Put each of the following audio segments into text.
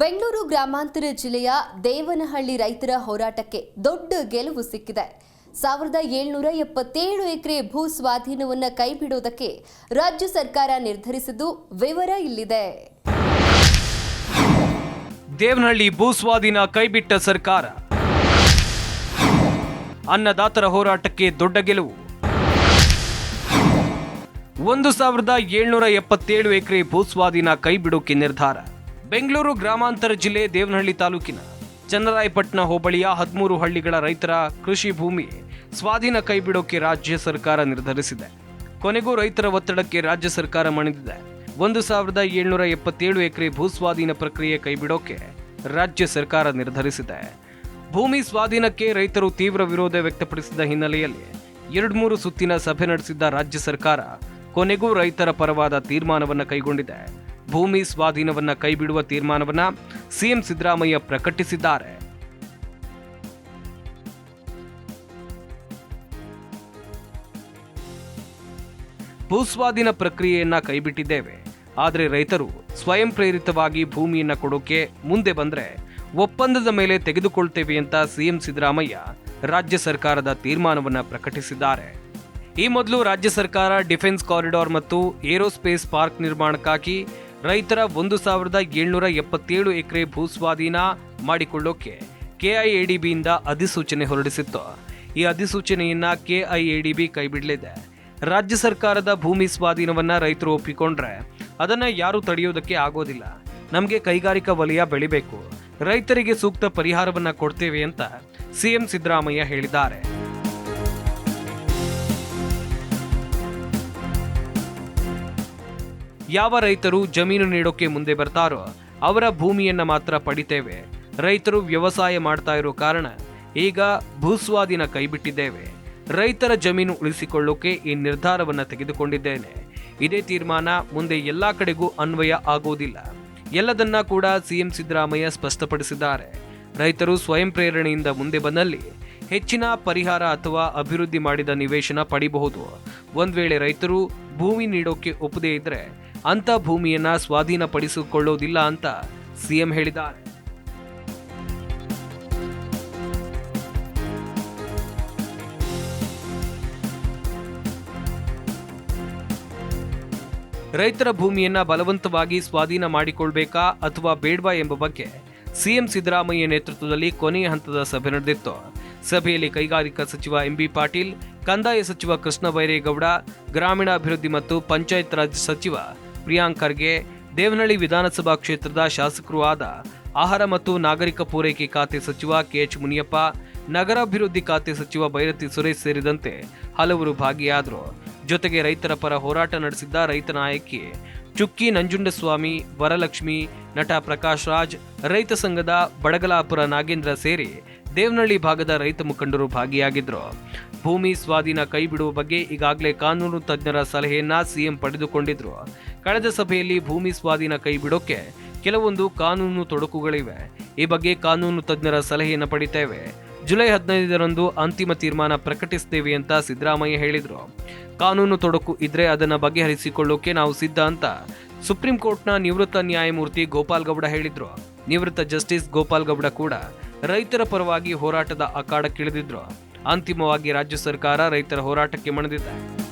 ಬೆಂಗಳೂರು ಗ್ರಾಮಾಂತರ ಜಿಲ್ಲೆಯ ದೇವನಹಳ್ಳಿ ರೈತರ ಹೋರಾಟಕ್ಕೆ ದೊಡ್ಡ ಗೆಲುವು ಸಿಕ್ಕಿದೆ. ಸಾವಿರದ ಏಳ್ನೂರ ಎಪ್ಪತ್ತೇಳು ಎಕರೆ ಭೂ ಸ್ವಾಧೀನವನ್ನು ಕೈಬಿಡುವುದಕ್ಕೆ ರಾಜ್ಯ ಸರ್ಕಾರ ನಿರ್ಧರಿಸಿದ್ದು ವಿವರ ಇಲ್ಲಿದೆ. ದೇವನಹಳ್ಳಿ ಭೂ ಸ್ವಾಧೀನ ಕೈಬಿಟ್ಟ ಸರ್ಕಾರ. ಅನ್ನದಾತರ ಹೋರಾಟಕ್ಕೆ ದೊಡ್ಡ ಗೆಲುವು. ಒಂದು ಸಾವಿರದ ಏಳ್ನೂರ ಎಪ್ಪತ್ತೇಳು ಎಕರೆ ಭೂಸ್ವಾಧೀನ ಕೈಬಿಡೋಕೆ ನಿರ್ಧಾರ. ಬೆಂಗಳೂರು ಗ್ರಾಮಾಂತರ ಜಿಲ್ಲೆ ದೇವನಹಳ್ಳಿ ತಾಲೂಕಿನ ಚನ್ನರಾಯಪಟ್ಟಣ ಹೋಬಳಿಯ ಹದಿಮೂರು ಹಳ್ಳಿಗಳ ರೈತರ ಕೃಷಿ ಭೂಮಿ ಸ್ವಾಧೀನ ಕೈಬಿಡೋಕೆ ರಾಜ್ಯ ಸರ್ಕಾರ ನಿರ್ಧರಿಸಿದೆ. ಕೊನೆಗೂ ರೈತರ ಒತ್ತಡಕ್ಕೆ ರಾಜ್ಯ ಸರ್ಕಾರ ಮಣಿದಿದೆ. ಒಂದು ಸಾವಿರದ ಏಳ್ನೂರ ಎಪ್ಪತ್ತೇಳು ಎಕರೆ ಭೂ ಸ್ವಾಧೀನ ಪ್ರಕ್ರಿಯೆ ಕೈಬಿಡೋಕೆ ರಾಜ್ಯ ಸರ್ಕಾರ ನಿರ್ಧರಿಸಿದೆ. ಭೂಮಿ ಸ್ವಾಧೀನಕ್ಕೆ ರೈತರು ತೀವ್ರ ವಿರೋಧ ವ್ಯಕ್ತಪಡಿಸಿದ ಹಿನ್ನೆಲೆಯಲ್ಲಿ ಎರಡು ಮೂರು ಸುತ್ತಿನ ಸಭೆ ನಡೆಸಿದ್ದ ರಾಜ್ಯ ಸರ್ಕಾರ ಕೊನೆಗೂ ರೈತರ ಪರವಾದ ತೀರ್ಮಾನವನ್ನು ಕೈಗೊಂಡಿದೆ. ಭೂಮಿ ಸ್ವಾಧೀನವನ್ನ ಕೈಬಿಡುವ ತೀರ್ಮಾನವನ್ನ ಸಿಎಂ ಸಿದ್ದರಾಮಯ್ಯ ಪ್ರಕಟಿಸಿದ್ದಾರೆ. ಭೂಸ್ವಾಧೀನ ಪ್ರಕ್ರಿಯೆಯನ್ನ ಕೈಬಿಟ್ಟಿದ್ದೇವೆ. ಆದರೆ ರೈತರು ಸ್ವಯಂ ಪ್ರೇರಿತವಾಗಿ ಭೂಮಿಯನ್ನ ಕೊಡೋಕೆ ಮುಂದೆ ಬಂದ್ರೆ ಒಪ್ಪಂದದ ಮೇಲೆ ತೆಗೆದುಕೊಳ್ತೇವೆ ಅಂತ ಸಿಎಂ ಸಿದ್ದರಾಮಯ್ಯ ರಾಜ್ಯ ಸರ್ಕಾರದ ತೀರ್ಮಾನವನ್ನು ಪ್ರಕಟಿಸಿದ್ದಾರೆ. ಈ ಮೊದಲು ರಾಜ್ಯ ಸರ್ಕಾರ ಡಿಫೆನ್ಸ್ ಕಾರಿಡಾರ್ ಮತ್ತು ಏರೋಸ್ಪೇಸ್ ಪಾರ್ಕ್ ನಿರ್ಮಾಣಕ್ಕಾಗಿ ರೈತರ ಒಂದು ಸಾವಿರದ ಏಳ್ನೂರ ಎಪ್ಪತ್ತೇಳು ಎಕರೆ ಭೂಸ್ವಾಧೀನ ಮಾಡಿಕೊಳ್ಳೋಕೆ ಕೆಐಎಡಿಬಿಯಿಂದ ಅಧಿಸೂಚನೆ ಹೊರಡಿಸಿತ್ತು. ಈ ಅಧಿಸೂಚನೆಯನ್ನ ಕೆಐಎಡಿಬಿ ಕೈಬಿಡಲಿದೆ. ರಾಜ್ಯ ಸರ್ಕಾರದ ಭೂಮಿ ಸ್ವಾಧೀನವನ್ನ ರೈತರು ಒಪ್ಪಿಕೊಂಡ್ರೆ ಅದನ್ನ ಯಾರು ತಡೆಯೋದಕ್ಕೆ ಆಗೋದಿಲ್ಲ. ನಮಗೆ ಕೈಗಾರಿಕಾ ವಲಯ ಬೆಳಿಬೇಕು. ರೈತರಿಗೆ ಸೂಕ್ತ ಪರಿಹಾರವನ್ನ ಕೊಡ್ತೇವೆ ಅಂತ ಸಿಎಂ ಸಿದ್ದರಾಮಯ್ಯ ಹೇಳಿದ್ದಾರೆ. ಯಾವ ರೈತರು ಜಮೀನು ನೀಡೋಕೆ ಮುಂದೆ ಬರ್ತಾರೋ ಅವರ ಭೂಮಿಯನ್ನು ಮಾತ್ರ ಪಡಿತೇವೆ. ರೈತರು ವ್ಯವಸಾಯ ಮಾಡ್ತಾ ಇರೋ ಕಾರಣ ಈಗ ಭೂಸ್ವಾಧೀನ ಕೈಬಿಟ್ಟಿದ್ದೇವೆ. ರೈತರ ಜಮೀನು ಉಳಿಸಿಕೊಳ್ಳೋಕೆ ಈ ನಿರ್ಧಾರವನ್ನು ತೆಗೆದುಕೊಂಡಿದ್ದೇನೆ. ಇದೇ ತೀರ್ಮಾನ ಮುಂದೆ ಎಲ್ಲ ಕಡೆಗೂ ಅನ್ವಯ ಆಗೋದಿಲ್ಲ. ಎಲ್ಲದನ್ನ ಕೂಡ ಸಿಎಂ ಸಿದ್ದರಾಮಯ್ಯ ಸ್ಪಷ್ಟಪಡಿಸಿದ್ದಾರೆ. ರೈತರು ಸ್ವಯಂ ಪ್ರೇರಣೆಯಿಂದ ಮುಂದೆ ಬಂದಲ್ಲಿ ಹೆಚ್ಚಿನ ಪರಿಹಾರ ಅಥವಾ ಅಭಿವೃದ್ಧಿ ಮಾಡಿದ ನಿವೇಶನ ಪಡಿಬಹುದು. ಒಂದು ವೇಳೆ ರೈತರು ಭೂಮಿ ನೀಡೋಕೆ ಒಪ್ಪದೇ ಇದ್ರೆ ಅಂತ ಭೂಮಿಯನ್ನ ಸ್ವಾಧೀನಪಡಿಸಿಕೊಳ್ಳೋದಿಲ್ಲ ಅಂತ ಸಿಎಂ ಹೇಳಿದ್ದಾರೆ. ರೈತರ ಭೂಮಿಯನ್ನ ಬಲವಂತವಾಗಿ ಸ್ವಾಧೀನ ಮಾಡಿಕೊಳ್ಬೇಕಾ ಅಥವಾ ಬೇಡ್ವಾ ಎಂಬ ಬಗ್ಗೆ ಸಿಎಂ ಸಿದ್ದರಾಮಯ್ಯ ನೇತೃತ್ವದಲ್ಲಿ ಕೊನೆಯ ಹಂತದ ಸಭೆ ನಡೆದಿತ್ತು. ಸಭೆಯಲ್ಲಿ ಕೈಗಾರಿಕಾ ಸಚಿವ ಎಂಬಿ ಪಾಟೀಲ್, ಕಂದಾಯ ಸಚಿವ ಕೃಷ್ಣ ಬೈರೇಗೌಡ ಗ್ರಾಮೀಣಾಭಿವೃದ್ಧಿ ಮತ್ತು ಪಂಚಾಯತ್ ರಾಜ್ ಸಚಿವ ಪ್ರಿಯಾಂಕ್ ಖರ್ಗೆ ದೇವನಹಳ್ಳಿ ವಿಧಾನಸಭಾ ಕ್ಷೇತ್ರದ ಶಾಸಕರೂ ಆದ ಆಹಾರ ಮತ್ತು ನಾಗರಿಕ ಪೂರೈಕೆ ಖಾತೆ ಸಚಿವ ಕೆಎಚ್ ಮುನಿಯಪ್ಪ, ನಗರಾಭಿವೃದ್ಧಿ ಖಾತೆ ಸಚಿವ ಭೈರತಿ ಸುರೇಶ್ ಸೇರಿದಂತೆ ಹಲವರು ಭಾಗಿಯಾದರು. ಜೊತೆಗೆ ರೈತರ ಪರ ಹೋರಾಟ ನಡೆಸಿದ್ದ ರೈತ ನಾಯಕಿ ಚುಕ್ಕಿ ನಂಜುಂಡಸ್ವಾಮಿ, ವರಲಕ್ಷ್ಮಿ, ನಟ ಪ್ರಕಾಶ್ ರಾಜ್, ರೈತ ಸಂಘದ ಬಡಗಲಾಪುರ ನಾಗೇಂದ್ರ ಸೇರಿ ದೇವನಹಳ್ಳಿ ಭಾಗದ ರೈತ ಮುಖಂಡರು ಭಾಗಿಯಾಗಿದ್ರು. ಭೂಮಿ ಸ್ವಾಧೀನ ಕೈಬಿಡುವ ಬಗ್ಗೆ ಈಗಾಗಲೇ ಕಾನೂನು ತಜ್ಞರ ಸಲಹೆಯನ್ನ ಸಿಎಂ ಪಡೆದುಕೊಂಡಿದ್ರು. ಕಳೆದ ಸಭೆಯಲ್ಲಿ ಭೂಮಿ ಸ್ವಾಧೀನ ಕೈ ಬಿಡೋಕೆ ಕೆಲವೊಂದು ಕಾನೂನು ತೊಡಕುಗಳಿವೆ. ಈ ಬಗ್ಗೆ ಕಾನೂನು ತಜ್ಞರ ಸಲಹೆಯನ್ನು ಪಡಿತೇವೆ. ಜುಲೈ ಹದಿನೈದರಂದು ಅಂತಿಮ ತೀರ್ಮಾನ ಪ್ರಕಟಿಸ್ತೇವೆ ಅಂತ ಸಿದ್ದರಾಮಯ್ಯ ಹೇಳಿದರು. ಕಾನೂನು ತೊಡಕು ಇದ್ರೆ ಅದನ್ನು ಬಗೆಹರಿಸಿಕೊಳ್ಳೋಕೆ ನಾವು ಸಿದ್ಧ ಅಂತ ಸುಪ್ರೀಂ ಕೋರ್ಟ್ನ ನಿವೃತ್ತ ನ್ಯಾಯಮೂರ್ತಿ ಗೋಪಾಲ್ ಗೌಡ ಹೇಳಿದ್ರು. ನಿವೃತ್ತ ಜಸ್ಟಿಸ್ ಗೋಪಾಲ್ ಗೌಡ ಕೂಡ ರೈತರ ಪರವಾಗಿ ಹೋರಾಟದ ಅಖಾಡಕ್ಕಿಳಿದಿದ್ರು. ಅಂತಿಮವಾಗಿ ರಾಜ್ಯ ಸರ್ಕಾರ ರೈತರ ಹೋರಾಟಕ್ಕೆ ಮಣಿದಿದೆ.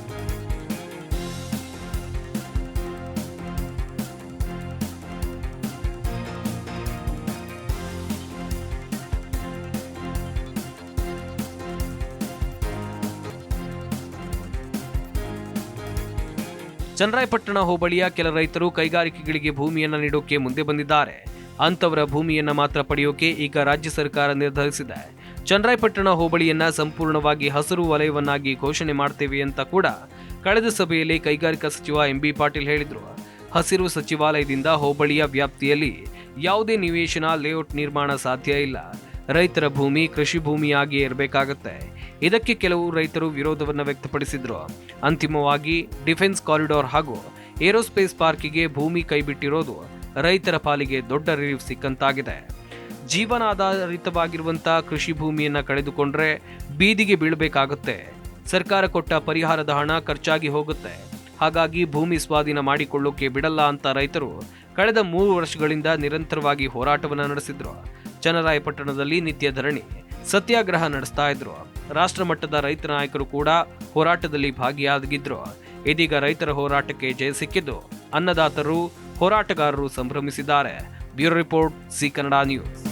ಚನ್ನರಾಯಪಟ್ಟಣ ಹೋಬಳಿಯ ಕೆಲ ರೈತರು ಕೈಗಾರಿಕೆಗಳಿಗೆ ಭೂಮಿಯನ್ನು ನೀಡೋಕೆ ಮುಂದೆ ಬಂದಿದ್ದಾರೆ. ಅಂಥವರ ಭೂಮಿಯನ್ನು ಮಾತ್ರ ಪಡೆಯೋಕೆ ಈಗ ರಾಜ್ಯ ಸರ್ಕಾರ ನಿರ್ಧರಿಸಿದೆ. ಚನ್ನರಾಯಪಟ್ಟಣ ಹೋಬಳಿಯನ್ನ ಸಂಪೂರ್ಣವಾಗಿ ಹಸಿರು ವಲಯವನ್ನಾಗಿ ಘೋಷಣೆ ಮಾಡ್ತೇವೆ ಅಂತ ಕೂಡ ಕಳೆದ ಸಭೆಯಲ್ಲಿ ಕೈಗಾರಿಕಾ ಸಚಿವ ಎಂಬಿ ಪಾಟೀಲ್ ಹೇಳಿದರು. ಹಸಿರು ಸಚಿವಾಲಯದಿಂದ ಹೋಬಳಿಯ ವ್ಯಾಪ್ತಿಯಲ್ಲಿ ಯಾವುದೇ ನಿವೇಶನ, ಲೇಔಟ್ ನಿರ್ಮಾಣ ಸಾಧ್ಯ ಇಲ್ಲ. ರೈತರ ಭೂಮಿ ಕೃಷಿ ಭೂಮಿಯಾಗಿಯೇ ಇರಬೇಕಾಗತ್ತೆ. ಇದಕ್ಕೆ ಕೆಲವು ರೈತರು ವಿರೋಧವನ್ನು ವ್ಯಕ್ತಪಡಿಸಿದ್ರು. ಅಂತಿಮವಾಗಿ ಡಿಫೆನ್ಸ್ ಕಾರಿಡಾರ್ ಹಾಗೂ ಏರೋಸ್ಪೇಸ್ ಪಾರ್ಕಿಗೆ ಭೂಮಿ ಕೈಬಿಟ್ಟಿರೋದು ರೈತರ ಪಾಲಿಗೆ ದೊಡ್ಡ ರಿಲೀಫ್ ಸಿಕ್ಕಂತಾಗಿದೆ. ಜೀವನಾಧಾರಿತವಾಗಿರುವಂತಹ ಕೃಷಿ ಭೂಮಿಯನ್ನ ಕಳೆದುಕೊಂಡ್ರೆ ಬೀದಿಗೆ ಬೀಳಬೇಕಾಗುತ್ತೆ. ಸರ್ಕಾರ ಕೊಟ್ಟ ಪರಿಹಾರದ ಹಣ ಖರ್ಚಾಗಿ ಹೋಗುತ್ತೆ. ಹಾಗಾಗಿ ಭೂಮಿ ಸ್ವಾಧೀನ ಮಾಡಿಕೊಳ್ಳೋಕೆ ಬಿಡಲ್ಲ ಅಂತ ರೈತರು ಕಳೆದ ಮೂರು ವರ್ಷಗಳಿಂದ ನಿರಂತರವಾಗಿ ಹೋರಾಟವನ್ನು ನಡೆಸಿದ್ರು. ಚನ್ನರಾಯಪಟ್ಟಣದಲ್ಲಿ ನಿತ್ಯ ಧರಣಿ, ಸತ್ಯಾಗ್ರಹ ನಡೆಸ್ತಾ ಇದ್ರು. ರಾಷ್ಟ್ರ ಮಟ್ಟದ ರೈತ ನಾಯಕರು ಕೂಡ ಹೋರಾಟದಲ್ಲಿ ಭಾಗಿಯಾಗಿದ್ರು. ಇದೀಗ ರೈತರ ಹೋರಾಟಕ್ಕೆ ಜಯ ಸಿಕ್ಕಿದ್ದು ಅನ್ನದಾತರು ಹೋರಾಟಗಾರರು ಸಂಭ್ರಮಿಸಿದ್ದಾರೆ. Bureau report C Kannada news.